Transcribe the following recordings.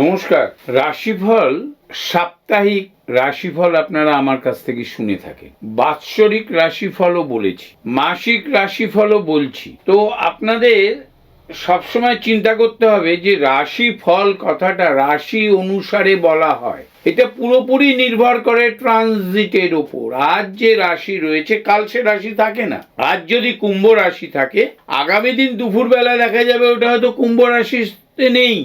নমস্কার। রাশিফল, সাপ্তাহিক রাশিফল আপনারা আমার কাছ থেকে শুনে থাকেন। বাৎসরিক রাশিফলও বলেছি, মাসিক রাশিফলও বলছি। তো আপনাদের সবসময় চিন্তা করতে হবে যে রাশি ফল কথাটা রাশি অনুসারে বলা হয়। এটা পুরোপুরি নির্ভর করে ট্রানজিটের ওপর। আজ যে রাশি রয়েছে, কাল সে রাশি থাকে না। আজ যদি কুম্ভ রাশি থাকে, আগামী দিন দুপুরবেলা দেখা যাবে ওটা হয়তো কুম্ভ রাশিতে নেই।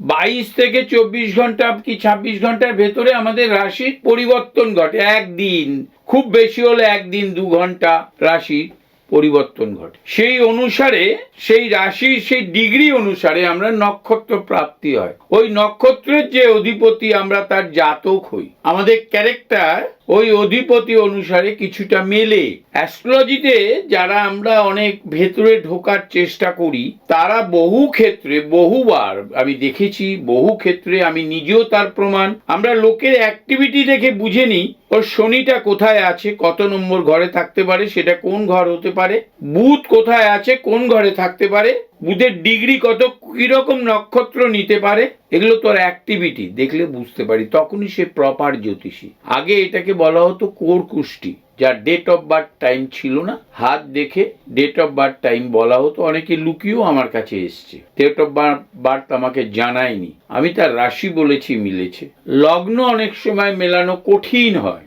বাইশ থেকে চব্বিশ ঘণ্টা কি ছাব্বিশ ঘণ্টার ভেতরে আমাদের রাশির পরিবর্তন ঘটে? একদিন। খুব বেশি হলে একদিন, দু ঘণ্টা রাশির পরিবর্তন ঘটে। সেই অনুসারে, সেই রাশির সেই ডিগ্রি অনুসারে আমরা নক্ষত্র প্রাপ্তি হয়। ওই নক্ষত্রের যে অধিপতি আমরা তার জাতক হই। আমাদের ক্যারেক্টার ওই অধিপতি অনুসারে কিছুটা মেলে। অ্যাস্ট্রোলজিতে যারা আমরা অনেক ভেতরে ঢোকার চেষ্টা করি, তারা বহু ক্ষেত্রে, বহুবার, আমি দেখেছি বহু ক্ষেত্রে, আমি নিজেও তার প্রমাণ, আমরা লোকের অ্যাক্টিভিটি দেখে বুঝে নিই, ওর শনিটা কোথায় আছে, কত নম্বর ঘরে থাকতে পারে, সেটা কোন ঘর হতে পারে, বুধ কোথায় আছে, কোন ঘরে থাকতে পারে বুধের ডিগ্রি কত, কীরকম নক্ষত্র নিতে পারে? এগুলো তোর অ্যাক্টিভিটি দেখলে বুঝতে পারি। তখনই সে প্রপার জ্যোতিষী। আগে এটাকে বলা হতো কোর কুষ্টি, যার ডেট অফ বার্থ টাইম ছিল না। হাত দেখে ডেট অফ বার্থ টাইম বলা হতো। অনেকে লুকিয়েও আমার কাছে এসছে। ডেট অফ বার্থ আমাকে জানায়নি। আমি তার রাশি বলেছি, মিলেছে। লগ্ন অনেক সময় মেলানো কঠিন হয়।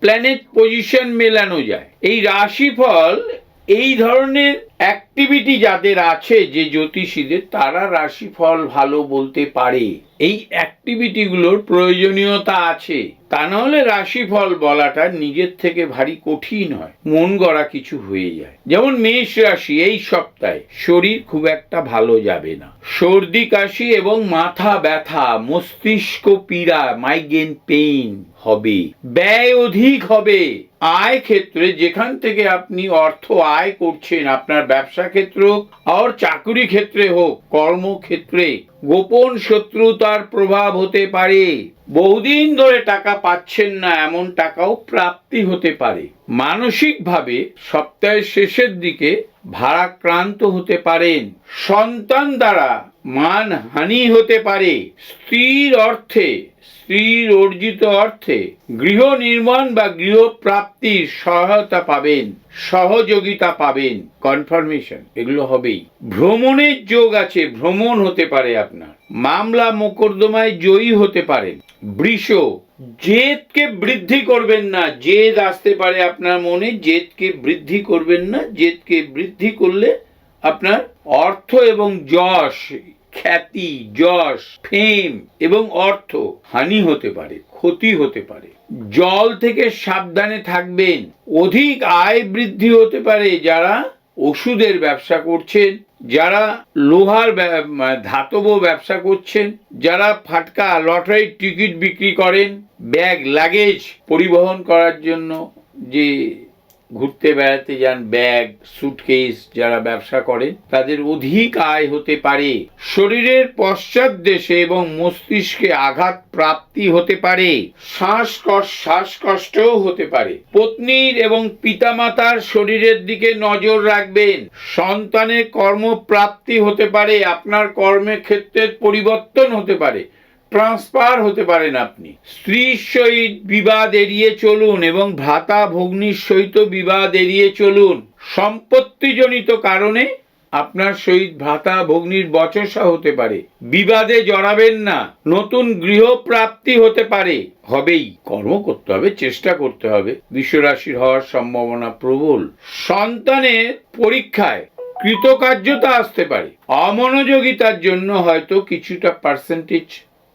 প্ল্যানেট পজিশন মেলানো যায়। এই রাশিফল এই ধরনের অ্যাক্টিভিটি যাদের আছে, যে জ্যোতিষীদের, তারা রাশিফল ভালো বলতে পারে। এই অ্যাক্টিভিটিগুলোর প্রয়োজনীয়তা আছে। তা নাহলে রাশিফল বলাটা নিজের থেকে ভারী কঠিন হয়। মন গড়া কিছু হয়ে যায়। যেমন মেষ রাশি, এই সপ্তাহে শরীর খুব একটা ভালো যাবে না। সর্দি, কাশি এবং মাথা ব্যথা, মস্তিষ্ক পীড়া মাইগ্রেন পেইন হবে। ব্যয় অধিক হবে। আয় ক্ষেত্রে যেখান থেকে আপনি অর্থ আয় করছেন, আপনার ব্যবসা ক্ষেত্র আর চাকুরি ক্ষেত্রে হোক, কর্মক্ষেত্রে। গোপন শত্রুতার প্রভাব হতে পারে। বহুদিন ধরে টাকা পাচ্ছেন না, এমন টাকাও প্রাপ্তি হতে পারে। মানসিকভাবে সপ্তাহের শেষের দিকে ভারাক্রান্ত হতে পারেন। সন্তান দ্বারা মানহানি হতে পারে। স্ত্রীর অর্থে স্ত্রীর অর্জিত অর্থে গৃহ নির্মাণ বা গৃহ প্রাপ্তির সহায়তা পাবেন, সহযোগিতা পাবেন। কনফার্মেশন, এগুলো হবেই। ভ্রমণের যোগ আছে, ভ্রমণ হতে পারে আপনার। মামলা মোকদ্দমায় জয়ী হতে পারেন। বৃষ, জেদকে বৃদ্ধি করবেন না। জেদ আসতে পারে আপনার মনে, জেদকে বৃদ্ধি করবেন না। জেদকে বৃদ্ধি করলে আপনার অর্থ এবং যশ, খ্যাতি, যশ ফেম এবং অর্থ হানি হতে পারে, ক্ষতি হতে পারে। জল থেকে সাবধানে থাকবেন। অধিক আয় বৃদ্ধি হতে পারে যারা ওষুধের ব্যবসা করছেন, যারা লোহার ধাতব ব্যবসা করছেন, যারা ফাটকা লটারির টিকিট বিক্রি করেন, ব্যাগ লাগেজ পরিবহন করার জন্য যে ঘুরতে বেড়াতে যান, ব্যাগ সুটকেস যারা ব্যবসা করেন তাদের অধিক আয় হতে পারে। শরীরের পশ্চাৎ দেশে এবং মস্তিষ্কে আঘাত প্রাপ্তি হতে পারে। শ্বাসকষ্ট শ্বাসকষ্টও হতে পারে। পত্নীর এবং পিতামাতার শরীরের দিকে নজর রাখবেন। সন্তানের কর্মপ্রাপ্তি হতে পারে, আপনার কর্মের ক্ষেত্রের পরিবর্তন হতে পারে। ট্রান্সফার হতে পারেন আপনি। স্ত্রীর সহিত বিবাদ এড়িয়ে চলুন এবং ভ্রাতা ভগ্নির সহিত বিবাদ এড়িয়ে চলুন। সম্পত্তিজনিত কারণে আপনার সহিত ভ্রাতা ভগ্নির বচসা হতে পারে। বিবাদে জড়াবেন না। নতুন গৃহ প্রাপ্তি হতে পারে। হবেই। কর্ম করতে হবে, চেষ্টা করতে হবে। বিশ্বরাশির হওয়ার সম্ভাবনা প্রবল। সন্তানের পরীক্ষায় কৃতকার্যতা আসতে পারে। অমনোযোগিতার জন্য হয়তো কিছুটা পার্সেন্টেজ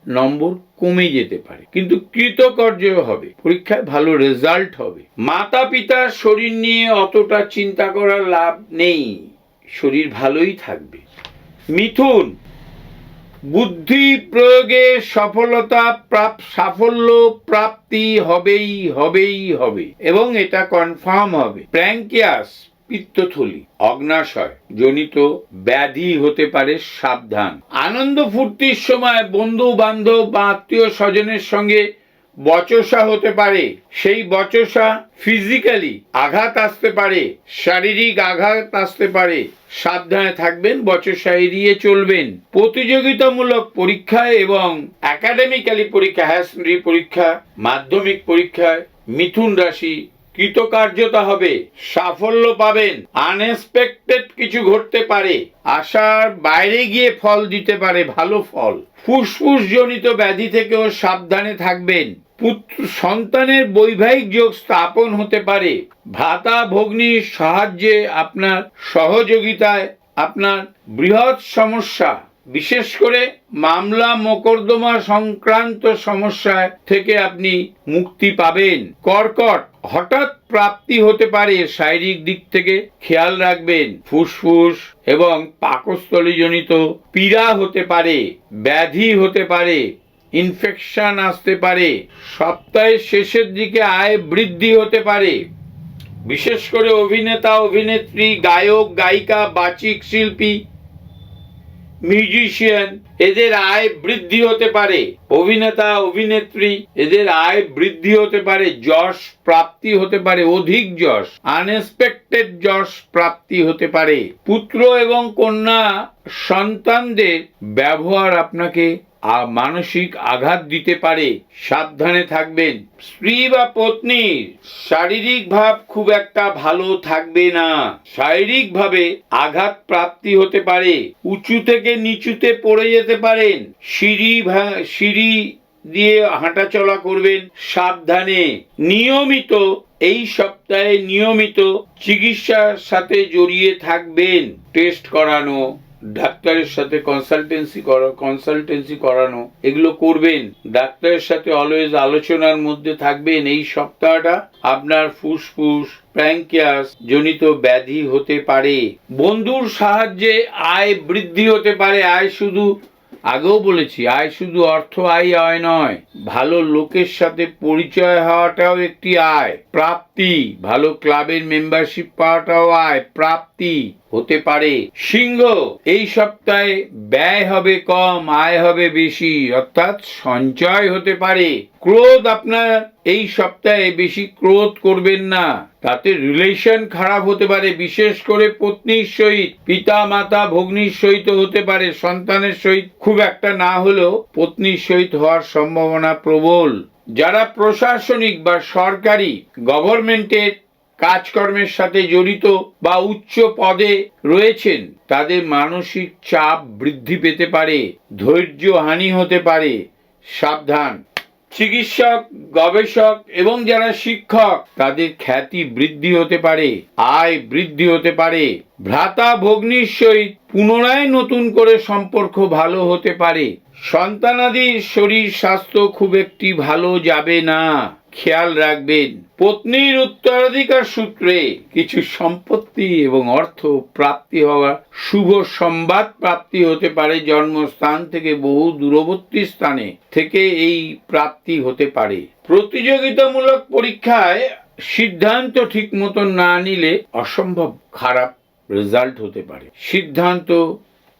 নম্বর কমে যেতে পারে। কিন্তু কৃতকার্য হবে। পরীক্ষায় ভালো রেজাল্ট হবে। মাতা পিতার শরীর নিয়ে অতটা চিন্তা করার লাভ নেই। শরীর ভালোই থাকবে। মিথুন, বুদ্ধি প্রয়োগে সফলতা, প্রাপ সাফল্য প্রাপ্তি হবেই হবেই, হবে। এবং এটা কনফার্ম হবে। প্র্যাঙ্কিয়াস পিত্তথলি অগ্নাশয় জনিত ব্যাধি হতে পারে সাবধান। আনন্দ ফুর্তির সময় বন্ধু বান্ধব বা আত্মীয় স্বজনের সঙ্গে বচসা হতে পারে। সেই বচসা ফিজিক্যালি আঘাত আসতে পারে, শারীরিক আঘাত আসতে পারে। সাবধানে থাকবেন, বচসা এড়িয়ে চলবেন। প্রতিযোগিতামূলক পরীক্ষায় এবং একাডেমিক্যালি পরীক্ষা হায়ার পরীক্ষা, মাধ্যমিক পরীক্ষায় মিথুন রাশি কৃতকার্যতা হবে, সাফল্য পাবেন। আনএক্সপেক্টেড কিছু ঘটতে পারে, আশার বাইরে গিয়ে ফল দিতে পারে, ভালো ফল। ফুসফুস জনিত ব্যাধি থেকেও সাবধানে থাকবেন। পুত্র, সন্তানের বৈবাহিক যোগ স্থাপন হতে পারে। ভ্রাতা ভগ্নির সাহায্যে আপনার সহযোগিতায় আপনার বৃহৎ সমস্যা। বিশেষ করে মামলা মোকদ্দমা সংক্রান্ত সমস্যা থেকে আপনি মুক্তি পাবেন। কর্কট, হঠাৎ প্রাপ্তি হতে পারে শারীরিক দিক থেকে, খেয়াল রাখবেন। ফুসফুস এবং পাকস্থলীজনিত পীড়া হতে পারে, ব্যাধি হতে পারে, ইনফেকশন আসতে পারে, সপ্তাহের শেষের দিকে আয় বৃদ্ধি হতে পারে। বিশেষ করে অভিনেতা, অভিনেত্রী, গায়ক, গায়িকা, বাচিক, শিল্পী মিউজিশিয়ান এদের আয় বৃদ্ধি হতে পারে। অভিনেতা, অভিনেত্রী, এদের আয় বৃদ্ধি হতে পারে। যশ প্রাপ্তি হতে পারে, অধিক যশ। আনএক্সপেক্টেড যশ প্রাপ্তি হতে পারে। পুত্র এবং কন্যা সন্তানদের ব্যবহার আপনাকে আ- মানসিক আঘাত দিতে পারে। সাবধানে থাকবেন। স্ত্রী বা পত্নীর শারীরিক ভাব খুব একটা ভালো থাকবে না। শারীরিক ভাবে আঘাত প্রাপ্তি হতে পারে। উঁচু থেকে নিচুতে পড়ে যেতে পারেন। সিঁড়ি সিঁড়ি দিয়ে হাঁটাচলা করবেন সাবধানে। নিয়মিত, এই সপ্তাহে নিয়মিত চিকিৎসার সাথে জড়িয়ে থাকবেন। টেস্ট করানো ডাক্তারের সাথে কনসালটেন্সি করা কনসালটেন্সি করানো, এগুলো করবেন। ডাক্তারের সাথে অলওয়েজ আলোচনার মধ্যে থাকবেন। এই সপ্তাহটা আপনার ফুসফুস প্র্যাঙ্কিয়াস জনিত ব্যাধি হতে পারে। বন্ধুর সাহায্যে আয় বৃদ্ধি হতে পারে। আয় শুধু, আগেও বলেছি, আয় শুধু অর্থ আয় আয় নয়। ভালো লোকের সাথে পরিচয় হওয়াটাও একটি আয়। প্রাপ্তি, ভালো ক্লাবের মেম্বারশিপ পাওয়াটাও আয়। প্রাপ্তি হতে পারে। সিংহ, এই সপ্তাহে ব্যয় হবে কম, আয় হবে বেশি, অর্থাৎ সঞ্চয় হতে পারে। ক্রোধ, আপনার এই সপ্তাহে বেশি ক্রোধ করবেন না। তাতে রিলেশন খারাপ হতে পারে, বিশেষ করে পত্নীর সহিত পিতা মাতা ভগ্নির সহিত হতে পারে, সন্তানের সহিত। খুব একটা না হলেও পত্নীর সহিত হওয়ার সম্ভাবনা প্রবল। যারা প্রশাসনিক বা সরকারি গভর্নমেন্টের কাজকর্মের সাথে জড়িত বা উচ্চ পদে রয়েছেন, তাদের মানসিক চাপ বৃদ্ধি পেতে পারে, ধৈর্য হানি হতে পারে, সাবধান। চিকিৎসক, গবেষক এবং যারা শিক্ষক, তাদের খ্যাতি বৃদ্ধি হতে পারে, আয় বৃদ্ধি হতে পারে। ভ্রাতা ভগ্নির সহিত পুনরায় নতুন করে সম্পর্ক ভালো হতে পারে। সন্তানাদির শরীর স্বাস্থ্য খুব একটি ভালো যাবে না। খেয়াল রাখবেন, পত্নীর উত্তরাধিকার সূত্রে কিছু সম্পত্তি এবং অর্থ প্রাপ্তি হওয়ার শুভ সংবাদ প্রাপ্তি হতে পারে জন্মস্থান থেকে বহু দূরবর্তী স্থানে থেকে এই প্রাপ্তি হতে পারে। প্রতিযোগিতামূলক পরীক্ষায় সিদ্ধান্ত ঠিক মতন না নিলে অসম্ভব খারাপ রেজাল্ট হতে পারে। সিদ্ধান্ত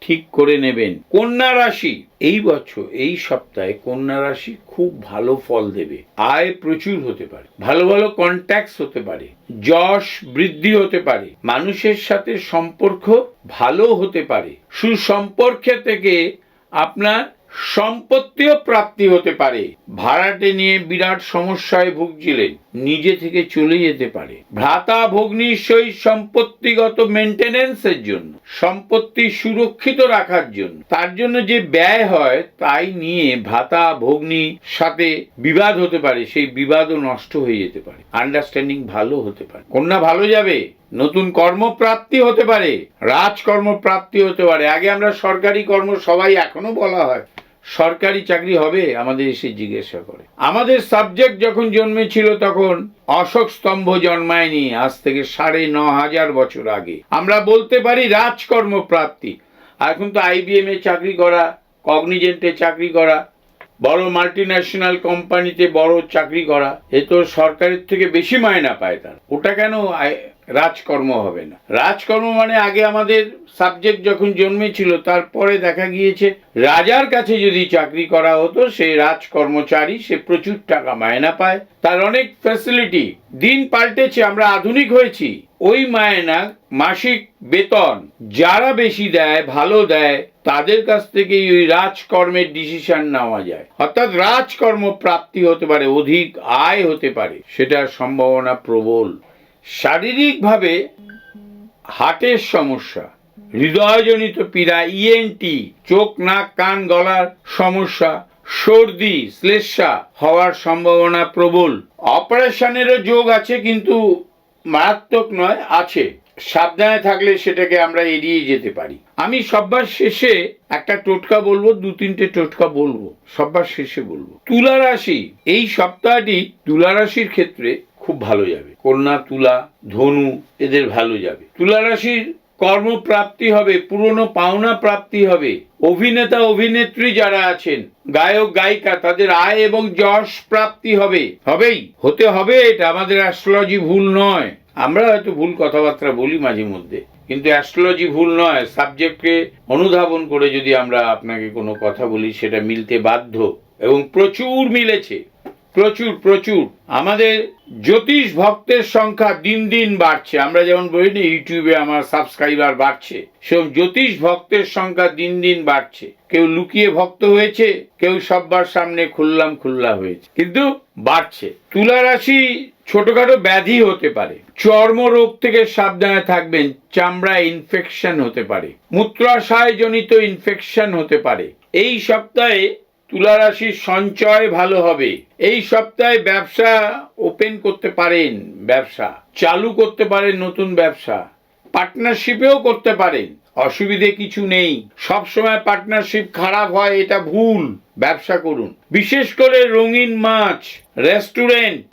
ঠিক করে নেবেন। কন্যা রাশি, এই বছর, এই সপ্তাহে কন্যা রাশি খুব ভালো ফল দেবে। আয় প্রচুর হতে পারে, ভালো ভালো কন্ট্যাক্টস হতে পারে, যশ বৃদ্ধি হতে পারে, মানুষের সাথে সম্পর্ক ভালো হতে পারে, সুসম্পর্কে থেকে আপনার সম্পত্তিও প্রাপ্তি হতে পারে। ভাড়াটে নিয়ে বিরাট সমস্যায় ভুগছিলেন। নিজে থেকে চলে যেতে পারে। ভ্রাতা সহিত সম্পত্তিগত মেনটেনেন্সের জন্য, সম্পত্তি সুরক্ষিত রাখার জন্য। তার জন্য যে ব্যয় হয়, তাই নিয়ে ভ্রাতা ভগ্নির সাথে বিবাদ হতে পারে, সেই বিবাদও নষ্ট হয়ে যেতে পারে। আন্ডারস্ট্যান্ডিং ভালো হতে পারে। কন্যা ভালো যাবে, নতুন কর্মপ্রাপ্তি হতে পারে রাজকর্ম প্রাপ্তি হতে পারে। আগে আমরা সরকারি কর্ম সবাই এখনও বলা হয়। সরকারি চাকরি হবে, আমাদের এসে জিজ্ঞাসা করে। আমাদের সাবজেক্ট যখন জন্মেছিল তখন অশোক স্তম্ভ জন্মায়নি, আজ থেকে সাড়ে ন হাজার বছর আগে। আমরা বলতে পারি রাজকর্ম প্রাপ্তি এখন তো আইবিএম এ চাকরি করা কগনিজেন্টে চাকরি করা, বড় মাল্টি ন্যাশনাল কোম্পানিতে বড় চাকরি করা, এ তো সরকারের থেকে বেশি মায়না পায় তার। ওটা কেন রাজকর্ম হবে না। রাজকর্ম মানে আগে আমাদের সাবজেক্ট যখন জন্মেছিল, তারপরে দেখা গিয়েছে রাজার কাছে যদি চাকরি করা হতো, সে রাজকর্মচারী, সে প্রচুর টাকা মায়না পায়। তার অনেক ফ্যাসিলিটি দিন পাল্টেছে, আমরা আধুনিক হয়েছি। ওই মায়না মাসিক বেতন যারা বেশি দেয়, ভালো দেয়, তাদের কাছ থেকেই ওই রাজকর্মের ডিসিশন নেওয়া যায়। অর্থাৎ রাজকর্ম প্রাপ্তি হতে পারে, অধিক আয় হতে পারে। সেটার সম্ভাবনা প্রবল। শারীরিকভাবে হার্টের সমস্যা, হৃদয়জনিত পীড়া ইএনটি চোখ, নাক, কান, গলার সমস্যা, সর্দি, শ্লেষা হওয়ার সম্ভাবনা প্রবল। অপারেশনেরও যোগ আছে কিন্তু মারাত্মক নয়, আছে। সাবধানে থাকলে সেটাকে আমরা এড়িয়ে যেতে পারি। আমি সব্বার শেষে একটা টোটকা বলব, দু তিনটে টোটকা বলব, সব্বার শেষে বলব। তুলা রাশি, এই সপ্তাহটি তুলা রাশির ক্ষেত্রে খুব ভালো যাবে। কন্যা, তুলা, ধনু, এদের ভালো যাবে। তুলা রাশির কর্মপ্রাপ্তি হবে, পুরনো পাওনা প্রাপ্তি হবে। অভিনেতা, অভিনেত্রী যারা আছেন, গায়ক, গায়িকা, তাদের আয় এবং যশ প্রাপ্তি হবে। হবেই, হতে হবে এটা, আমাদের অ্যাস্ট্রোলজি ভুল নয়। আমরা হয়তো ভুল কথাবার্তা বলি মাঝে মধ্যে, কিন্তু অ্যাস্ট্রোলজি ভুল নয়। সাবজেক্টকে অনুধাবন করে যদি আমরা আপনাকে কোনো কথা বলি, সেটা মিলতে বাধ্য। এবং প্রচুর মিলেছে। প্রচুর প্রচুর। আমাদের জ্যোতিষ ভক্তের সংখ্যা দিন দিন বাড়ছে। আমরা যেমন বলি না, ইউটিউবে আমার সাবস্ক্রাইবার বাড়ছে। সেরকম জ্যোতিষ ভক্তের সংখ্যা দিন দিন বাড়ছে। কেউ লুকিয়ে ভক্ত হয়েছে, কেউ সব্বার সামনে খুললাম, খুল্লা হয়েছে। কিন্তু বাড়ছে। তুলা রাশি ছোটখাটো ব্যাধি হতে পারে। চর্মরোগ থেকে সাবধানে থাকবেন, চামড়া ইনফেকশন হতে পারে। মূত্রাশয় জনিত ইনফেকশন হতে পারে। এই সপ্তাহে তুলা রাশির সঞ্চয় ভালো হবে। এই সপ্তাহে ব্যবসা ওপেন করতে পারেন, ব্যবসা। চালু করতে পারেন নতুন ব্যবসা। পার্টনারশিপেও করতে পারেন, অসুবিধে কিছু নেই। সব সময় পার্টনারশিপ খারাপ হয়, এটা ভুল। ব্যবসা করুন। বিশেষ করে রঙিন মাছ রেস্টুরেন্ট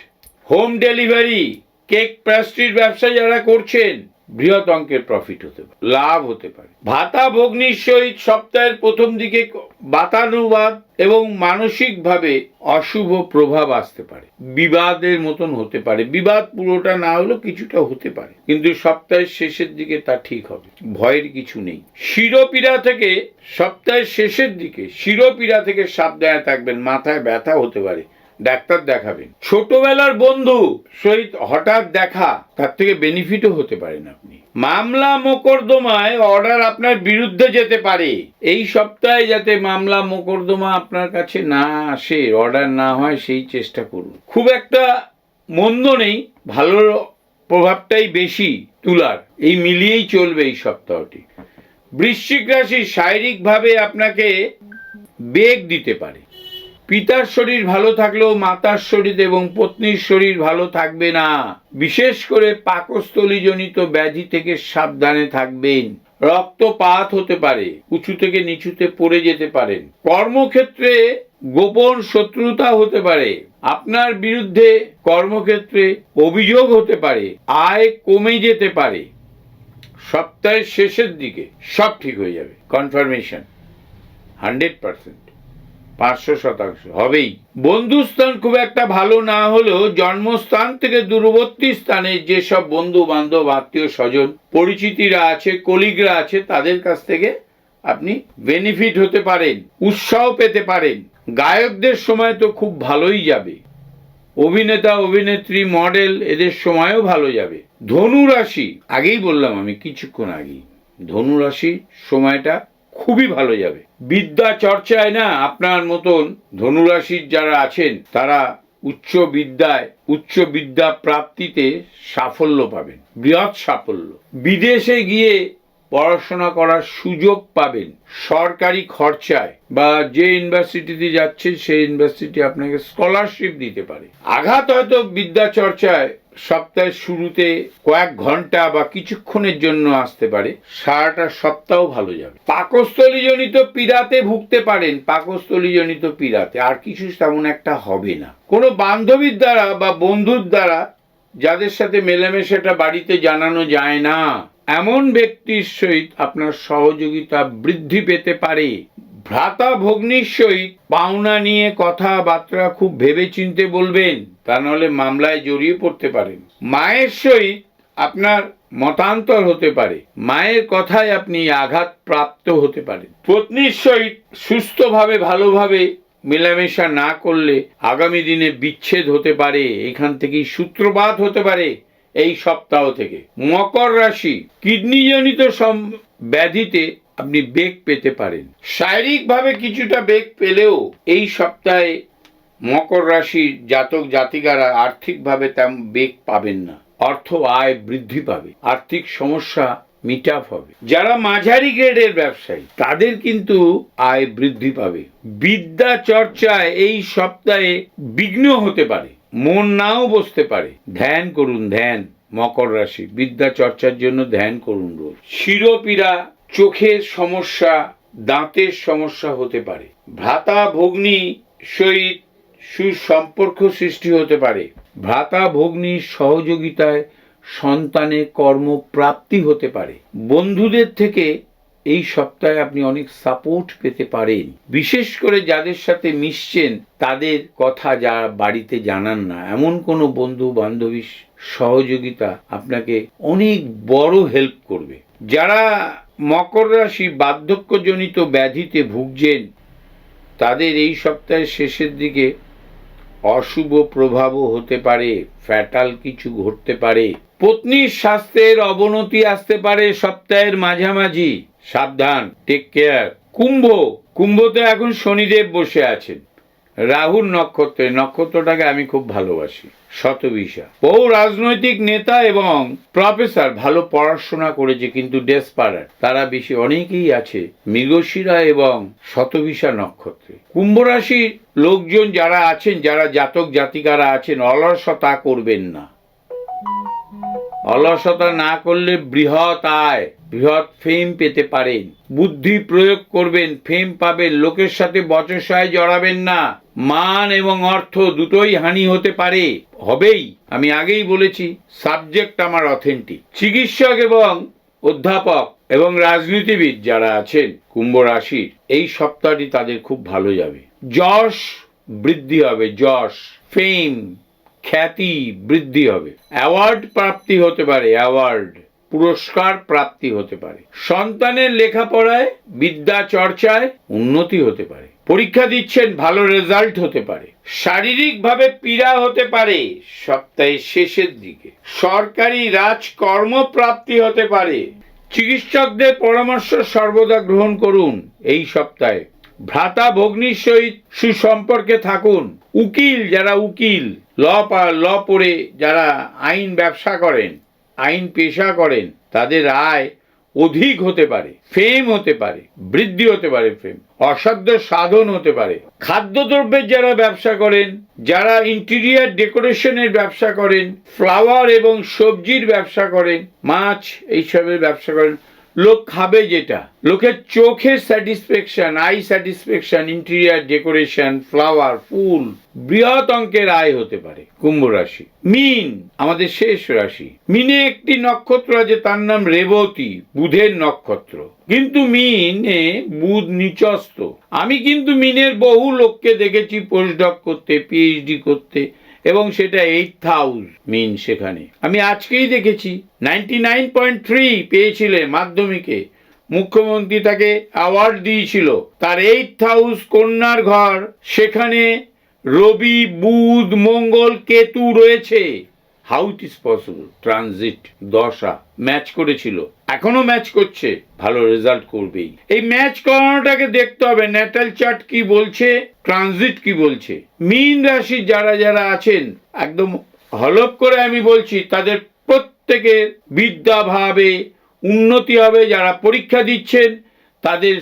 হোম ডেলিভারি কেক প্যাস্ট্রির ব্যবসা যারা করছেন বৃহৎ অঙ্কের প্রফিট হতে পারে, লাভ হতে পারে। ভাতা ভগ্নির সহিত সপ্তাহের প্রথম দিকে বাতানুবাদ এবং মানসিকভাবে অশুভ প্রভাব আসতে পারে। বিবাদের মতন হতে পারে। বিবাদ পুরোটা না হলেও কিছুটা হতে পারে। কিন্তু সপ্তাহের শেষের দিকে তা ঠিক হবে। ভয়ের কিছু নেই। শিরোপীড়া থেকে সপ্তাহের শেষের দিকে শিরোপীড়া থেকে সাবধানে থাকবেন। মাথায় ব্যথা হতে পারে। ডাক্তার দেখাবেন। ছোটবেলার বন্ধু সহিত হঠাৎ দেখা, তার থেকে বেনিফিটও হতে পারেন আপনি। মামলা মোকদ্দমায় অর্ডার আপনার বিরুদ্ধে যেতে পারে। এই সপ্তাহে যাতে মামলা মোকদ্দমা আপনার কাছে না আসে অর্ডার না হয়, সেই চেষ্টা করুন। খুব একটা মন্দ নেই, ভালো প্রভাবটাই বেশি তুলার। এই মিলিয়েই চলবে এই সপ্তাহটি। বৃশ্চিক রাশি শারীরিকভাবে আপনাকে বেগ দিতে পারে। পিতার শরীর ভালো থাকলেও মাতার শরীর এবং পত্নীর শরীর ভালো থাকবে না। বিশেষ করে পাকস্থলীজনিত ব্যাধি থেকে সাবধানে থাকবেন। রক্তপাত হতে পারে, উঁচু থেকে নিচুতে পড়ে যেতে পারেন। কর্মক্ষেত্রে গোপন শত্রুতা হতে পারে। আপনার বিরুদ্ধে কর্মক্ষেত্রে অভিযোগ হতে পারে, আয় কমে যেতে পারে। সপ্তাহের শেষের দিকে সব ঠিক হয়ে যাবে। Confirmation, hundred percent. পাঁচশো শতাংশ। হবেই। বন্ধুস্থান খুব একটা ভালো না হলেও জন্মস্থান থেকে দূরবর্তী স্থানে যেসব বন্ধু বান্ধব আত্মীয় স্বজন, পরিচিতিরা আছে, কলিগরা আছে, তাদের কাছ থেকে আপনি বেনিফিট হতে পারেন, উৎসাহ পেতে পারেন। গায়কদের সময় তো খুব ভালোই যাবে। অভিনেতা, অভিনেত্রী মডেল এদের সময়ও ভালো যাবে। ধনু রাশি আগেই বললাম আমি কিছুক্ষণ আগেই ধনু রাশি সময়টা খুবই ভালো যাবে। বিদ্যা চর্চায় না আপনার মতন ধনুরাশির যারা আছেন, তারা উচ্চ বিদ্যায়, উচ্চ বিদ্যা প্রাপ্তিতে সাফল্য পাবেন, বৃহৎ সাফল্য। বিদেশে গিয়ে পড়াশোনা করার সুযোগ পাবেন। সরকারি খরচায় বা যে ইউনিভার্সিটিতে যাচ্ছেন সেই ইউনিভার্সিটি আপনাকে স্কলারশিপ দিতে পারে। আঘাত হয়তো বিদ্যা চর্চায় সপ্তাহের শুরুতে কয়েক ঘণ্টা বা কিছুক্ষণের জন্য আসতে পারে। সারাটা সপ্তাহ ভালো যাবে। পাকস্থলীজনিত পীড়াতে ভুগতে পারেন, পাকস্থলীজনিত পীড়াতে। আর কিছু তেমন একটা হবে না। কোনো বান্ধবীর দ্বারা বা বন্ধুর দ্বারা যাদের সাথে মেলামেশাটা বাড়িতে জানানো যায় না। এমন ব্যক্তির সহিত আপনার সহযোগিতা বৃদ্ধি পেতে পারে। ভ্রাতা ভগ্নির সহিত পাওনা নিয়ে কথাবার্তা খুব ভেবে চিনতে বলবেন, তা নাহলে মামলায় জড়িয়ে পড়তে পারেন। মায়ের সহিত আপনার মতান্তর হতে পারে। মায়ের কথায় আপনি আঘাত প্রাপ্ত হতে পারেন। পত্নীর সহিত সুস্থভাবে, ভালোভাবে মেলামেশা না করলে আগামী দিনে বিচ্ছেদ হতে পারে। এখান থেকেই সূত্রপাত হতে পারে। এই সপ্তাহ থেকে। মকর রাশি, কিডনিজনিত ব্যাধিতে আপনি বেগ পেতে পারেন। শারীরিকভাবে কিছুটা বেগ পেলেও এই সপ্তাহে মকর রাশির জাতক জাতিকারা আর্থিকভাবে তেমন বেগ পাবেন না। অর্থ আয় বৃদ্ধি পাবে। আর্থিক সমস্যা মিট হবে। যারা মাঝারি গ্রেডের ব্যবসায়ী, তাদের কিন্তু আয় বৃদ্ধি পাবে। বিদ্যা চর্চায় এই সপ্তাহে বিঘ্ন হতে পারে। মন নাও বসতে পারে। ধ্যান করুন, ধ্যান। মকর রাশি, বিদ্যা চর্চার জন্য ধ্যান করুন রোজ। শিরোপীড়া, চোখের সমস্যা, দাঁতের সমস্যা হতে পারে। ভ্রাতা, ভগ্নী সহিত সুসম্পর্ক সৃষ্টি হতে পারে। ভ্রাতা ভগ্নীর সহযোগিতায় সন্তানের কর্মপ্রাপ্তি হতে পারে। বন্ধুদের থেকে এই সপ্তাহে আপনি অনেক সাপোর্ট পেতে পারেন। বিশেষ করে যাদের সাথে মিশছেন, তাদের কথা যা বাড়িতে জানান না। এমন কোনো বন্ধু বান্ধবীর সহযোগিতা আপনাকে অনেক বড় হেল্প করবে। যারা মকর রাশি বার্ধক্যজনিত ব্যাধিতে ভুগছেন, তাদের এই সপ্তাহের শেষের দিকে অশুভ প্রভাবও হতে পারে ফ্যাটাল কিছু ঘটতে পারে। পত্নীর স্বাস্থ্যের অবনতি আসতে পারে সপ্তাহের মাঝামাঝি। সাবধান টেক কেয়ার কুম্ভ কুম্ভতে এখন শনিদেব বসে আছেন। রাহুর নক্ষত্রে, নক্ষত্রটাকে আমি খুব ভালোবাসি, শতবিশা। বহু রাজনৈতিক নেতা এবং প্রফেসর ভালো পড়াশোনা করেছে, কিন্তু ডেসপারার তারা বেশি, অনেকেই আছে, মৃগশিরা এবং শতবিশা নক্ষত্রে। কুম্ভ রাশির লোকজন যারা আছেন, যারা জাতক জাতিকারা আছেন, অলসতা করবেন না। অলসতা না করলে বৃহৎ আয়। বৃহৎ ফেম পেতে পারেন। বুদ্ধি প্রয়োগ করবেন ফেম পাবেন, লোকের সাথে বচসায় জড়াবেন না। মান এবং অর্থ দুটোই হানি হতে পারে। হবেই, আমি আগেই বলেছি সাবজেক্ট আমার অথেন্টিক চিকিৎসক এবং অধ্যাপক এবং রাজনীতিবিদ যারা আছেন, কুম্ভ রাশির, এই সপ্তাহটি তাদের খুব ভালো যাবে। যশ বৃদ্ধি হবে, যশ। ফেম খ্যাতি বৃদ্ধি হবে। অ্যাওয়ার্ড প্রাপ্তি হতে পারে অ্যাওয়ার্ড পুরস্কার প্রাপ্তি হতে পারে। সন্তানের লেখাপড়ায়, বিদ্যা চর্চায় উন্নতি হতে পারে। পরীক্ষা দিচ্ছেন, ভালো রেজাল্ট হতে পারে। শারীরিকভাবে পীড়া হতে পারে সপ্তাহের শেষের দিকে। সরকারি রাজকর্ম প্রাপ্তি হতে পারে। চিকিৎসকদের পরামর্শ সর্বদা গ্রহণ করুন এই সপ্তাহে। ভ্রাতা ভগ্নির সহিত সুসম্পর্কে থাকুন। উকিল যারা উকিল, ল ল পড়ে যারা আইন ব্যবসা করেন আইন পেশা করেন, তাদের আয় অধিক হতে পারে ফেম হতে পারে, বৃদ্ধি হতে পারে ফেম অসাধ্য সাধন হতে পারে। খাদ্যদ্রব্যের যারা ব্যবসা করেন, যারা ইন্টেরিয়ার ডেকোরেশনের ব্যবসা করেন ফ্লাওয়ার এবং সবজির ব্যবসা করেন, মাছ এইসবের ব্যবসা করেন লোক খাবে যেটা। লোকের চোখের satisfaction eye satisfaction interior decoration flower ফুল, বৃহৎ অঙ্কের আয় হতে পারে, কুম্ভ রাশি। মিন, আমাদের শেষ রাশি। মিনে একটি নক্ষত্র আছে, তার নাম রেবতী, বুধের নক্ষত্র। কিন্তু মিনে বুধ নিচস্ত আমি কিন্তু মিনের বহু লোককে দেখেছি পোস্টডক করতে পিএইচডি করতে। এবং সেটা এইট হাউস মিন সেখানে। আমি আজকেই দেখেছি নাইনটি নাইন পয়েন্ট থ্রি পেয়েছিলেন মাধ্যমিকে। মুখ্যমন্ত্রী তাকে অ্যাওয়ার্ড দিয়েছিল। তার এইট হাউস কন্যার ঘর, সেখানে রবি, বুধ, মঙ্গল, কেতু রয়েছে। How it is possible transit দশা ম্যাচ করেছিল। এখনও ম্যাচ করছে। ভালো রেজাল্ট করবেই। এই ম্যাচ করানোটাকে দেখতে হবে। ন্যাটাল চার্ট কি বলছে? ট্রানজিট কি বলছে? মীন রাশি যারা যারা আছেন, একদম হলপ করে আমি বলছি, তাদের প্রত্যেকের বিদ্যাভাবে উন্নতি হবে। যারা পরীক্ষা দিচ্ছেন, তাদের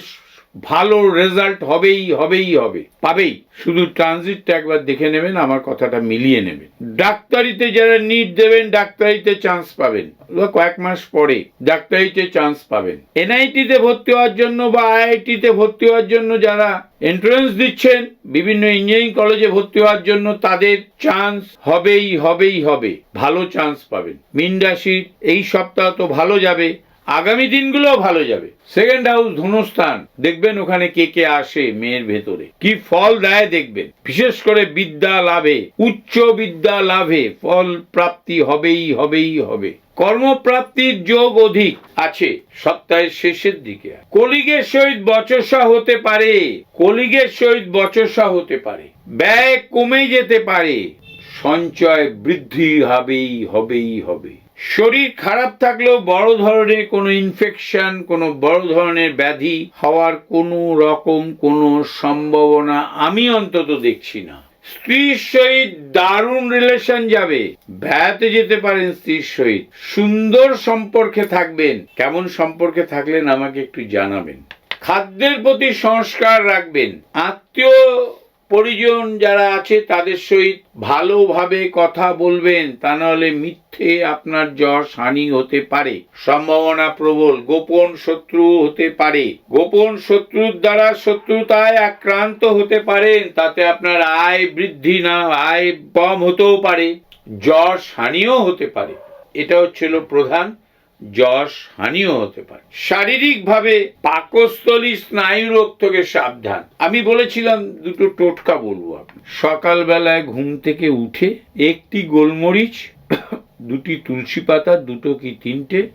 ভালো রেজাল্ট হবেই হবেই, হবে। পাবেই। শুধু ট্রানজিটটা একবার দেখে নেবেন, আমার কথাটা মিলিয়ে নেবেন। ডাক্তারিতে যারা নিট দেবেন, ডাক্তারিতে চান্স পাবেন। কয়েক মাস পরে ডাক্তারিতে চান্স পাবেন। এনআইটিতে ভর্তি হওয়ার জন্য বা আইআইটিতে ভর্তি হওয়ার জন্য যারা এন্ট্রান্স দিচ্ছেন, বিভিন্ন ইঞ্জিনিয়ারিং কলেজে ভর্তি হওয়ার জন্য তাদের চান্স হবেই হবেই, হবে। ভালো চান্স পাবেন। মিন এই সপ্তাহ তো ভালো যাবে। আগামী দিনগুলো ভালো যাবে। সেকেন্ড হাউস ধনুস্থান। দেখবেন ওখানে কে কে আসে মেয়ের ভেতরে। কি ফল দেয় দেখবেন। বিশেষ করে বিদ্যা লাভে, উচ্চ বিদ্যা লাভে ফল প্রাপ্তি হবেই হবেই, হবে। কর্মপ্রাপ্তির যোগ অধিক আছে সপ্তাহের শেষের দিকে। কলিগের সহিত বচসা হতে পারে, কলিগের সহিত বচসা হতে পারে। ব্যয় কমে যেতে পারে, সঞ্চয় বৃদ্ধি হবেই হবেই, হবে। শরীর খারাপ থাকলেও বড় ধরনের কোনো ইনফেকশন কোনো বড় ধরনের ব্যাধি হওয়ার কোনো রকম কোনো সম্ভাবনা আমি অন্তত দেখছি না। স্ত্রীর সহিত দারুণ রিলেশন যাবে। বেড়াতে যেতে পারেন স্ত্রীর সহিত। সুন্দর সম্পর্কে থাকবেন। কেমন সম্পর্কে থাকলেন আমাকে একটু জানাবেন। খাদ্যের প্রতি সংস্কার রাখবেন। আত্মীয় পরিজন যারা আছে তাদের সহিত ভালোভাবে কথা বলবেন, তা নাহলে মিথ্যে আপনার যশ হানি হতে পারে। সম্ভাবনা প্রবল, গোপন শত্রু হতে পারে। গোপন শত্রুর দ্বারা শত্রুতায় আক্রান্ত হতে পারেন, তাতে আপনার আয় বৃদ্ধি না, আয় কম হতেও পারে যশ হানিও হতে পারে। এটা হচ্ছিল প্রধান যশ হানিও হতে পারে। শারীরিকভাবে পাকস্থলী স্নায়ু রোগ থেকে সাবধান। আমি বলেছিলাম দুটো টোটকা বলব আপনি সকালবেলায় ঘুম থেকে উঠে একটি গোলমরিচ, দুটি তুলসী পাতা, দুটো কি তিনটে,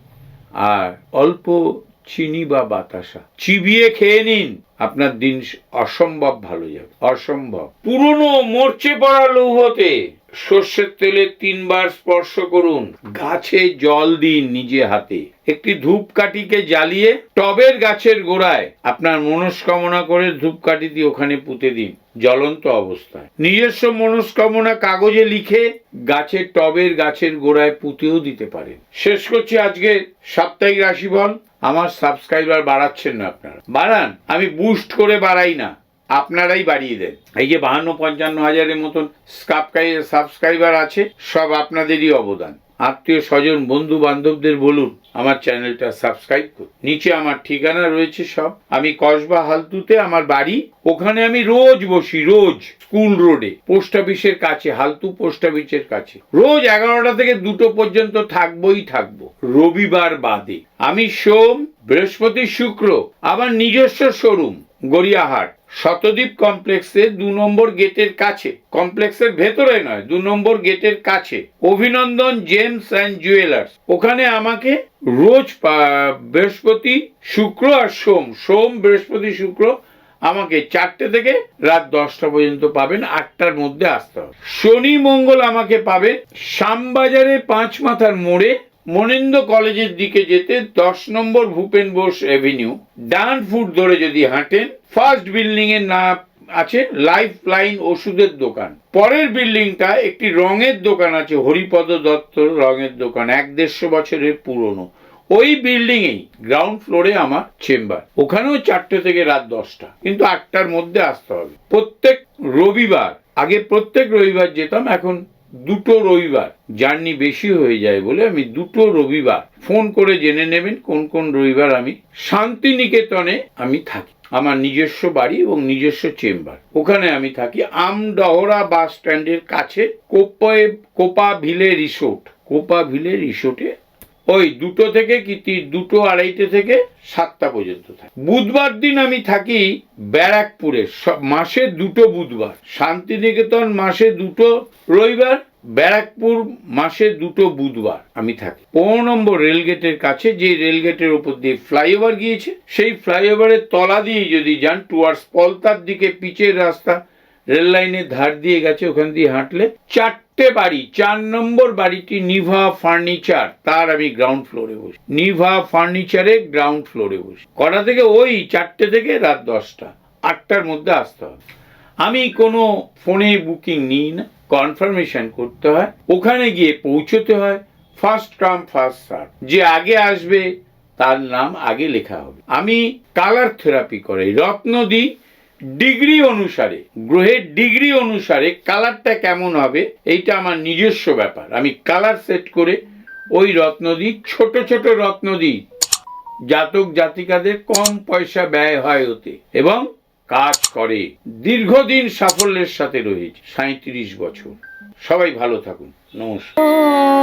আর অল্প চিনি বা বাতাসা। চিবিয়ে খেয়ে নিন, আপনার দিন অসম্ভব ভালো যাবে। অসম্ভব। পুরনো মরচে পড়া লৌহতে সর্ষের তেলে তিনবার স্পর্শ করুন। গাছে জল দিন নিজে হাতে। একটি ধূপকাঠিকে জ্বালিয়ে টবের গাছের গোড়ায় আপনার মনস্কামনা করে ধূপকাঠিটি ওখানে পুঁতে দিন, জ্বলন্ত অবস্থায়। নিজস্ব মনস্কামনা কাগজে লিখে গাছের টবের গাছের গোড়ায় পুঁতেও দিতে পারেন। শেষ করছি আজকে সাপ্তাহিক রাশিফল। আমার সাবস্ক্রাইবার বাড়াচ্ছেন না আপনারা। বাড়ান, আমি বুস্ট করে বাড়াই না। আপনারাই বাড়িয়ে দেন। এই যে বাহান্ন, পঞ্চান্ন হাজারের মতন সাবস্ক্রাইবার আছে, সব আপনাদেরই অবদান। আত্মীয় স্বজন, বন্ধু বান্ধবদের বলুন, আমার চ্যানেলটা সাবস্ক্রাইব করুন। নিচে আমার ঠিকানা রয়েছে সব। আমি কসবা হালতুতে আমার বাড়ি। ওখানে আমি রোজ বসি, রোজ স্কুল রোডে। পোস্ট অফিসের কাছে, হালতু পোস্ট অফিসের কাছে। রোজ এগারোটা থেকে দুটো পর্যন্ত থাকবোই থাকব। রবিবার বাদে। আমি সোম, বৃহস্পতি শুক্র, আমার নিজস্ব শোরুম গড়িয়াহাট। শতদ্বীপ কমপ্লেক্সে দু নম্বর গেটের কাছে, কমপ্লেক্সের ভেতরে নয়, দু নম্বর গেটের কাছে, অভিনন্দন জেমস অ্যান্ড জুয়েলার্স। ওখানে আমাকে রোজ বৃহস্পতি শুক্র আর সোম সোম, বৃহস্পতি, শুক্র আমাকে চারটে থেকে রাত দশটা পর্যন্ত পাবেন, আটটার মধ্যে আসতে হবে। শনি মঙ্গল আমাকে পাবে শ্যামবাজারে পাঁচ মাথার মোড়ে মনিন্দ কলেজের দিকে যেতে দশ নম্বর ভূপেন বোস এভিনিউ ডান ফুট ধরে যদি হাঁটেন ফার্স্ট বিল্ডিং এর না আছে লাইফ লাইন ওষুধের দোকান। পরের বিল্ডিংটা একটি রঙের দোকান আছে, হরিপদ দত্ত রঙের দোকান, এক দেড়শো বছরের পুরনো। ওই বিল্ডিং এই গ্রাউন্ড ফ্লোরে আমার চেম্বার ওখানেও চারটে থেকে রাত দশটা, কিন্তু আটটার মধ্যে আসতে হবে। প্রত্যেক রবিবার, আগে প্রত্যেক রবিবার যেতাম, এখন দুটো রবিবার, জার্নি বেশি হয়ে যায় বলে আমি দুটো রবিবার ফোন করে জেনে নেবেন কোন কোন রবিবার আমি শান্তিনিকেতনে আমি থাকি। আমার নিজস্ব বাড়ি এবং নিজস্ব চেম্বার। ওখানে আমি থাকি আমডহরা বাস স্ট্যান্ডের কাছে কোপায় Copa Ville resort. Copa Ville রিসোর্টে ওই দুটো থেকে কি দুটো আড়াইটে থেকে সাতটা পর্যন্ত থাকি। বুধবার দিন আমি থাকি ব্যারাকপুরে। মাসে দুটো বুধবার। শান্তিনিকেতন মাসে দুটো রবিবার, ব্যারাকপুর মাসে দুটো বুধবার আমি থাকি। পনেরো নম্বর রেলগেটের কাছে, যে রেলগেটের ওপর দিয়ে ফ্লাইওভার গিয়েছে, সেই ফ্লাইওভারের তলা দিয়ে যদি যান টুয়ার্ডস পলতার দিকে, পিচের রাস্তা রেল লাইনের ধার দিয়ে গেছে, ওখান দিয়ে হাঁটলে চারটে বাড়ি, চার নম্বর বাড়িটি নিভা ফার্নিচার, তার আমি গ্রাউন্ড ফ্লোরে বসি। নিভা ফার্নিচারে গ্রাউন্ড ফ্লোরে বসি। কটা থেকে ওই চারটে থেকে রাত দশটা, আটটার মধ্যে আসতে হবে। আমি কোনো ফোনে বুকিং নিই না কনফার্মেশন করতে হয়, ওখানে গিয়ে পৌঁছতে হয় ফার্স্ট কাম ফার্স্ট সার্ভ যে আগে আসবে, তার নাম আগে লেখা হবে। আমি কালার থেরাপি করাই রত্ন দিই ডিগ্রি অনুসারে, গ্রহের ডিগ্রি অনুসারে কালারটা কেমন হবে, এইটা আমার নিজস্ব ব্যাপার। আমি কালার সেট করে ওই রত্ন দিই ছোট ছোট রত্ন দিই জাতক জাতিকাদের কম পয়সা ব্যয় হয় ওতে এবং কাজ করে। দীর্ঘদিন সাফল্যের সাথে রয়েছে সাঁত্রিশ বছর। সবাই ভালো থাকুন। নমস্কার।